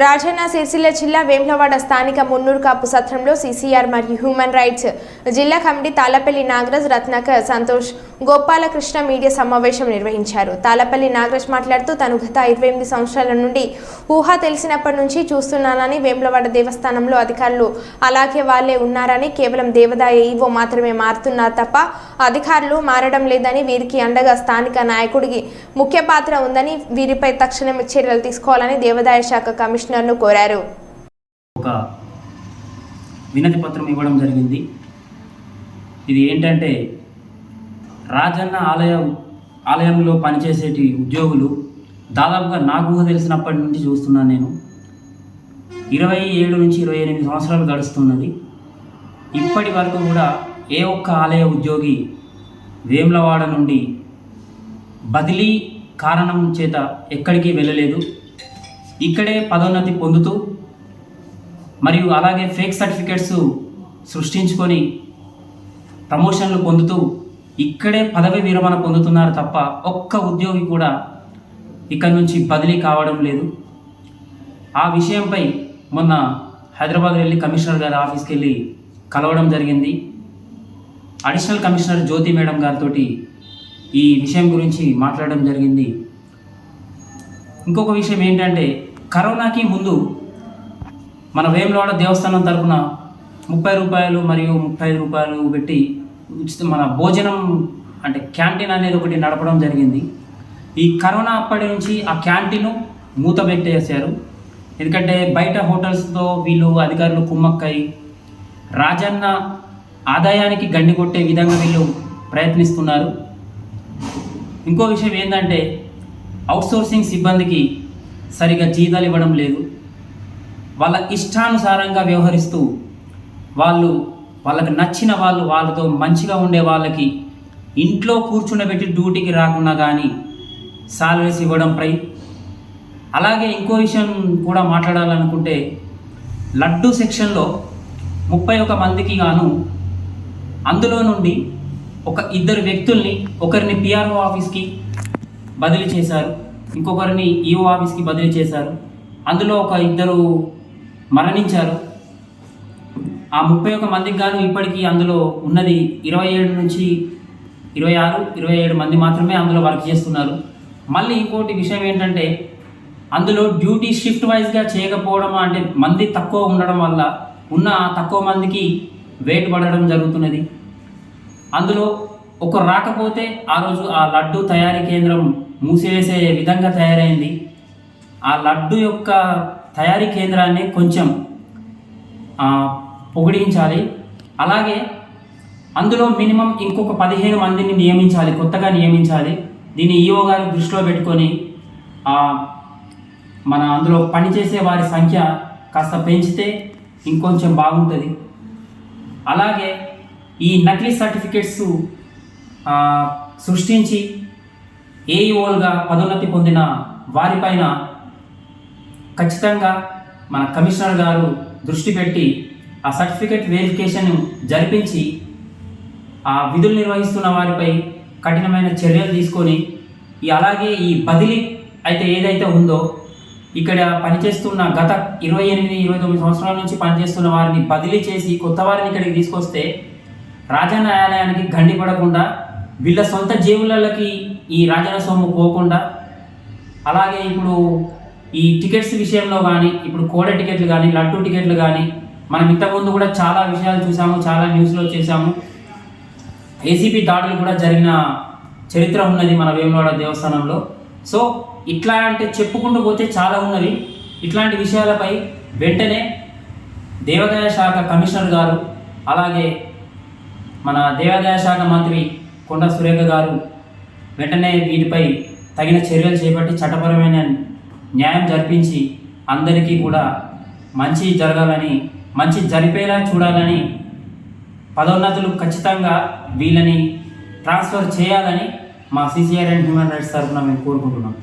రాజన్న సిరిసిల్ల జిల్లా వేములవాడ స్థానిక మున్నూరు కాపు సత్రంలో సీసీఆర్ మరియు హ్యూమన్ రైట్స్. జిల్లా కమిటీ తాళపల్లి నాగరాజ్ రత్నాకర్ సంతోష్ గోపాలకృష్ణ మీడియా సమావేశం నిర్వహించారు. తాళపల్లి నాగరాజ్ మాట్లాడుతూ తను గత ఇరవై ఎనిమిది సంవత్సరాల నుండి ఊహ తెలిసినప్పటి నుంచి చూస్తున్నానని వేములవాడ దేవస్థానంలో అధికారులు అలాగే వాళ్ళే ఉన్నారని కేవలం దేవదాయ ఈవో మాత్రమే మారుతున్నారు తప్ప అధికారులు మారడం లేదని వీరికి అండగా స్థానిక నాయకుడికి ముఖ్య పాత్ర ఉందని వీరిపై తక్షణమే చర్యలు తీసుకోవాలని దేవాదాయ శాఖ కమిషనర్ను కోరారు. ఒక వినతి పత్రం ఇవ్వడం జరిగింది. ఇది ఏంటంటే రాజన్న ఆలయం ఆలయంలో పనిచేసేటి ఉద్యోగులు దాదాపుగా నాకు తెలిసినప్పటి నుంచి చూస్తున్నాను నేను. ఇరవై ఏడు నుంచి ఇరవై ఎనిమిది సంవత్సరాలు గడుస్తున్నది. ఇప్పటి వరకు కూడా ఏ ఒక్క ఆలయ ఉద్యోగి వేములవాడ నుండి బదిలీ కారణం చేత ఎక్కడికి వెళ్ళలేదు. ఇక్కడే పదోన్నతి పొందుతూ మరియు అలాగే ఫేక్ సర్టిఫికెట్స్ సృష్టించుకొని ప్రమోషన్లు పొందుతూ ఇక్కడే పదవి విరమణ పొందుతున్నారు తప్ప ఒక్క ఉద్యోగి కూడా ఇక్కడి నుంచి బదిలీ కావడం లేదు. ఆ విషయంపై మొన్న హైదరాబాద్ వెళ్ళి కమిషనర్ గారి ఆఫీస్కి వెళ్ళి కలవడం జరిగింది. అడిషనల్ కమిషనర్ జ్యోతి మేడం గారితో ఈ విషయం గురించి మాట్లాడడం జరిగింది. ఇంకొక విషయం ఏంటంటే కరోనాకి ముందు మన వేములవాడ దేవస్థానం తరపున ముప్పై రూపాయలు మరియు ముప్పై ఐదు రూపాయలు పెట్టి ఉచిత మన భోజనం అంటే క్యాంటీన్ అనేది ఒకటి నడపడం జరిగింది. ఈ కరోనా అప్పటి నుంచి ఆ క్యాంటీన్ మూత పెట్టేశారు. ఎందుకంటే బయట హోటల్స్తో వీళ్ళు అధికారులు కుమ్మక్కై రాజన్న ఆదాయానికి గండి కొట్టే విధంగా వీళ్ళు ప్రయత్నిస్తున్నారు. ఇంకో విషయం ఏంటంటే అవుట్సోర్సింగ్ సిబ్బందికి సరిగా జీతాలు ఇవ్వడం లేదు. వాళ్ళ ఇష్టానుసారంగా వ్యవహరిస్తూ వాళ్ళు వాళ్ళకి నచ్చిన వాళ్ళు వాళ్ళతో మంచిగా ఉండే వాళ్ళకి ఇంట్లో కూర్చుండబెట్టి డ్యూటీకి రాకుండా కానీ సాలరీస్ ఇవ్వడంపై అలాగే ఇంకో విషయం కూడా మాట్లాడాలనుకుంటే లడ్డు సెక్షన్లో ముప్పై ఒక మందికి గాను అందులో నుండి ఒక ఇద్దరు వ్యక్తుల్ని ఒకరిని పిఆర్ఓ ఆఫీస్కి బదిలీ చేశారు ఇంకొకరిని ఈఓ ఆఫీస్కి బదిలీ చేశారు. అందులో ఒక ఇద్దరు మరణించారు. ఆ ముప్పై ఒక మందికి గాను ఇప్పటికీ అందులో ఉన్నది ఇరవై ఏడు నుంచి ఇరవై ఆరు ఇరవై ఏడు మంది మాత్రమే అందులో వర్క్ చేస్తున్నారు. మళ్ళీ ఇంకోటి విషయం ఏంటంటే అందులో డ్యూటీ షిఫ్ట్ వైజ్గా చేయకపోవడం అంటే మంది తక్కువ ఉండడం వల్ల ఉన్న తక్కువ మందికి వెయిట్ పడడం జరుగుతున్నది. అందులో ఒక రాకపోతే ఆ రోజు ఆ లడ్డు తయారీ కేంద్రం మూసివేసే విధంగా తయారైంది. ఆ లడ్డు యొక్క తయారీ కేంద్రాన్ని కొంచెం పొగిడించాలి. అలాగే అందులో మినిమం ఇంకొక పదిహేను మందిని నియమించాలి కొత్తగా నియమించాలి. దీన్ని ఈఓ గారు దృష్టిలో పెట్టుకొని మన అందులో పనిచేసే వారి సంఖ్య కాస్త పెంచితే ఇంకొంచెం బాగుంటుంది. అలాగే ఈ నకిలీ సర్టిఫికెట్స్ సృష్టించి ఏఈఓలుగా పదోన్నతి పొందిన వారిపైన ఖచ్చితంగా మన కమిషనర్ గారు దృష్టి పెట్టి ఆ సర్టిఫికేట్ వెరిఫికేషన్ జరిపించి ఆ విధులు నిర్వహిస్తున్న వారిపై కఠినమైన చర్యలు తీసుకొని ఈ అలాగే ఈ బదిలీ అయితే ఏదైతే ఉందో ఇక్కడ పనిచేస్తున్న గత ఇరవై ఎనిమిది ఇరవై తొమ్మిది సంవత్సరాల నుంచి పనిచేస్తున్న వారిని బదిలీ చేసి కొత్త వారిని ఇక్కడికి తీసుకొస్తే రాజా న్యాయాలయానికి గండి పడకుండా వీళ్ళ సొంత జేబులకి ఈ రాజన సొమ్ము పోకుండా అలాగే ఇప్పుడు ఈ టికెట్స్ విషయంలో కానీ ఇప్పుడు కోడ టికెట్లు కానీ లడ్డు టికెట్లు కానీ మనం ఇంతకుముందు కూడా చాలా విషయాలు చూసాము చాలా న్యూస్లో చేసాము ఏసీపీ దాడులు కూడా జరిగిన చరిత్ర ఉన్నది మన వేములవాడ దేవస్థానంలో. సో ఇట్లా అంటే చెప్పుకుంటూ పోతే చాలా ఉన్నవి ఇట్లాంటి విషయాలపై వెంటనే దేవాదాయ శాఖ కమిషనర్ గారు అలాగే మన దేవాదాయ శాఖ మంత్రి కొండ సురేఖ గారు వెంటనే వీటిపై తగిన చర్యలు చేపట్టి చట్టపరమైన న్యాయం జరిపించి అందరికీ కూడా మంచి జరగాలని మంచి జరిపేలా చూడాలని పదోన్నతులు ఖచ్చితంగా వీళ్ళని ట్రాన్స్ఫర్ చేయాలని మా సిసిఆర్ అండ్ హ్యూమన్ రైట్స్ తరఫున మేము కోరుకుంటున్నాం.